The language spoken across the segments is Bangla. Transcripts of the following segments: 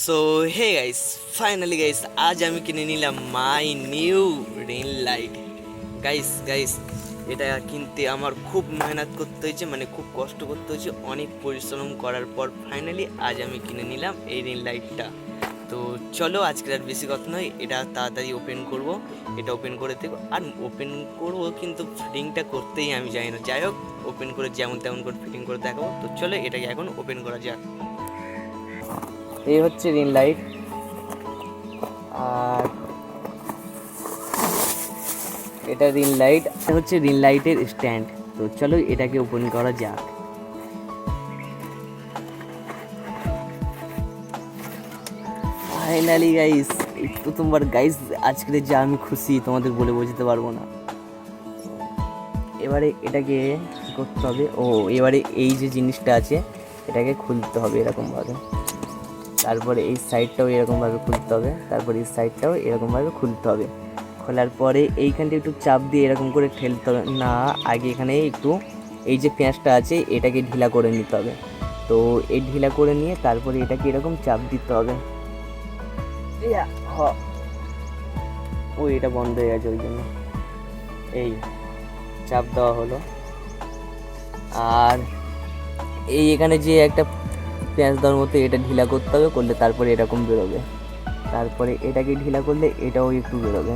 So hey guys finally guys আজ আমি কিনে নিলাম my new ring light guys guys এটা কিনতে আমার খুব মেহনত করতে হয়েছে মানে খুব কষ্ট করতে হয়েছে, অনেক পরিশ্রম করার পর ফাইনালি আজ আমি কিনে নিলাম এই রিং লাইটটা তো চলো আজকে আর বেশি কথা নয়, এটা তাড়াতাড়ি ওপেন করব, এটা ওপেন করে দেবো আর ওপেন করব কিন্তু ফিটিংটা করতেই আমি জানি না। যাই হোক ওপেন করে যেমন তেমন করে ফিটিং করে দেখাবো। তো চলো এটাকে এখন ওপেন করা যাক। এই হচ্ছে রিং লাইট। আর এটা রিং লাইট হচ্ছে রিং লাইটের স্ট্যান্ড। তো চলো এটাকে ওপেন করা যাক। ফাইনালি গাইস প্রথমবার গাইস আজকের যা আমি খুশি, তোমাদের বলে বোঝাতে পারব না। এবারে এটাকে করতে হবে? ও, এবারে এই যে জিনিসটা আছে, এটাকে খুলতে হবে এরকমভাবে। তারপরে এই সাইডটাও এরকমভাবে খুলতে হবে। তারপরে এই সাইডটাও এরকমভাবে খুলতে হবে। খোলার পরে এইখানটা একটু চাপ দিয়ে এরকম করে ঠেলতে হবে। না, আগে এখানে একটু এই যে পেঁয়াজটা আছে, এটাকে ঢিলা করে নিতে হবে। তো এই ঢিলা করে নিয়ে তারপরে এটাকে এরকম চাপ দিতে হবে। ও এটা বন্ধ হয়ে গেছে ওই জন্য। এই, চাপ দেওয়া হলো। আর এই এখানে যে একটা পেঁয়াজ দেওয়ার মতো এটা ঢিলা করতে হবে, করলে তারপরে এরকম বেরোবে। তারপরে এটাকে ঢিলা করলে এটাও একটু বেরোবে।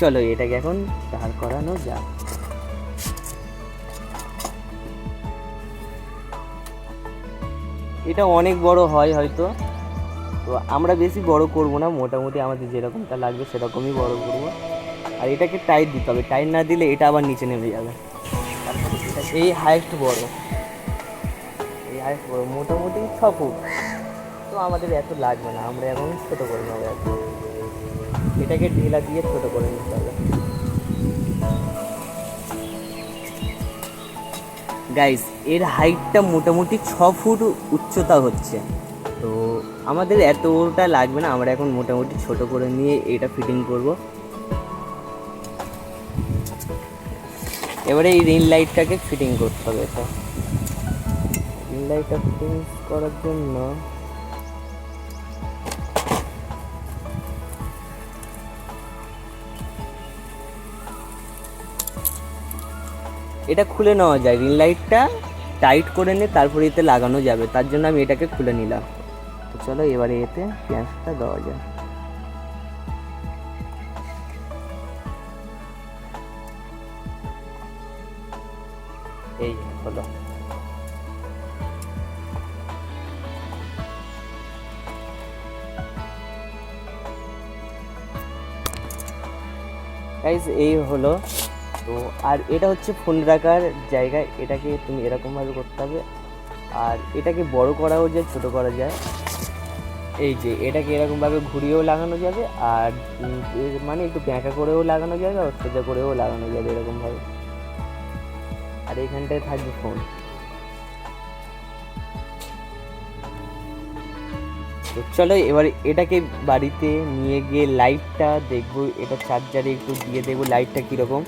চলো এটাকে এখন দাঁড় করানো যাক। এটা অনেক বড় হয় হয়তো। তো আমরা বেশি বড় করব না, মোটামুটি আমাদের যেরকমটা লাগবে সেরকমই বড় করব। আর এটাকে টাইট দিতে হবে, টাইট না দিলে এটা আবার নিচে নেমে যাবে। এই হাইস্ট বড়। বড় মোটামুটি ছ ফুট। তো আমাদের এত লাগবে না, আমরা এখন ছোটো করে নেব এটাকে ঢিলা দিয়ে ছোটো করে নিতে হবে। গাইস এর হাইটটা মোটামুটি ছ ফুট উচ্চতা হচ্ছে। তো আমাদের এতটা লাগবে না, আমরা এখন মোটামুটি ছোট করে নিয়ে এটা ফিটিং করব। এবারে এই রিং লাইটটাকে ফিটিং করতে হবে এটা। রিং লাইটটা ফিটিং করার জন্য এটা খুলে নেওয়া যায়। রিং লাইটটা টাইট করে নিয়ে তারপরে এতে লাগানো যাবে। তার জন্য আমি এটাকে খুলে নিলাম। তো চলো এবারে এতে পেঁয়াজটা দেওয়া যায় এই হলো। গাইস এই হলো। তো, আর এটা হচ্ছে ফোন রাখার জায়গা। এটাকে তুমি এরকমভাবে করতে হবে। আর এটাকে বড় করাও যায়, ছোট করা যায়। এই যে, এটাকে এরকমভাবে ঘুরিয়েও লাগানো যাবে। আর মানে একটু ব্যাঁকা করেও লাগানো যাবে, আর সোজা করেও লাগানো যাবে এরকমভাবে। আর এইখানটায় থাকবে ফোন তো চলো এবার এটাকে বাড়িতে নিয়ে গিয়ে লাইটটা দেখব, এটা চার্জারে একটু দিয়ে দেখব লাইটটা কীরকম,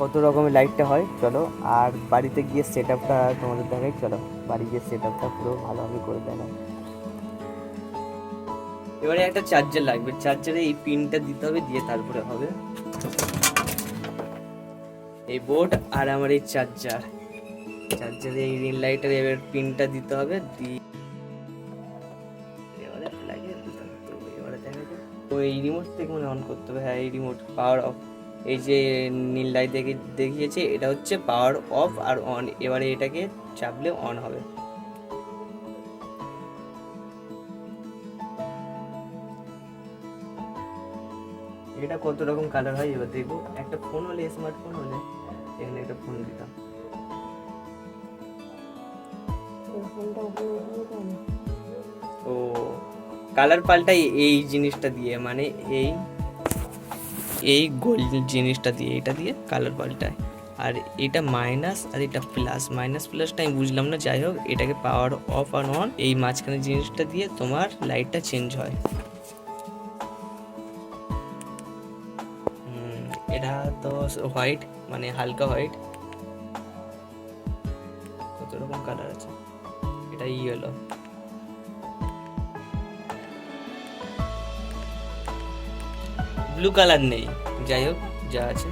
কত রকমের লাইটটা হয়, চলো। আর বাড়িতে গিয়ে সেট আপটা তোমাদের দেখাই, চলো। বাড়ি গিয়ে সেট আপটা পুরো ভালোভাবে করে দেখাই। এবারে একটা চার্জার লাগবে চার্জারে এই পিনটা দিতে হবে, দিয়ে তারপরে হবে এই বোর্ড আর আমার এই চার্জার চার্জারে এই রিং লাইটের এবার পিনটা দিতে হবে, দিয়ে তো এই রিমোট থেকে মনে অন করতে হবে। হ্যাঁ এই রিমোট পাওয়ার অফ এই যে নীল লাইট দেখে দেখিয়েছে এটা হচ্ছে পাওয়ার অফ আর অন এবারে এটাকে চাপলে অন হবে। এটা কত রকম কালার হয় এবার দেখব। একটা ফোন হলে স্মার্টফোন হলে এখানে একটা ফোন দিতাম। ও কালার পাল্টাই এই জিনিসটা দিয়ে মানে এই এই গোল জিনিসটা দিয়ে, এটা দিয়ে কালার পাল্টায়। আর এটা মাইনাস আর এটা প্লাস মাইনাস প্লাসটা আমি বুঝলাম না, যাই হোক, এটাকে পাওয়ার অফ আর অন এই মাঝখানে জিনিসটা দিয়ে তোমার লাইটটা চেঞ্জ হয়। এটা তো হোয়াইট মানে হালকা হোয়াইট কত রকম কালার আছে? এটা ইয়েলো ব্লু কালার নেই। যাই হোক যা আছে।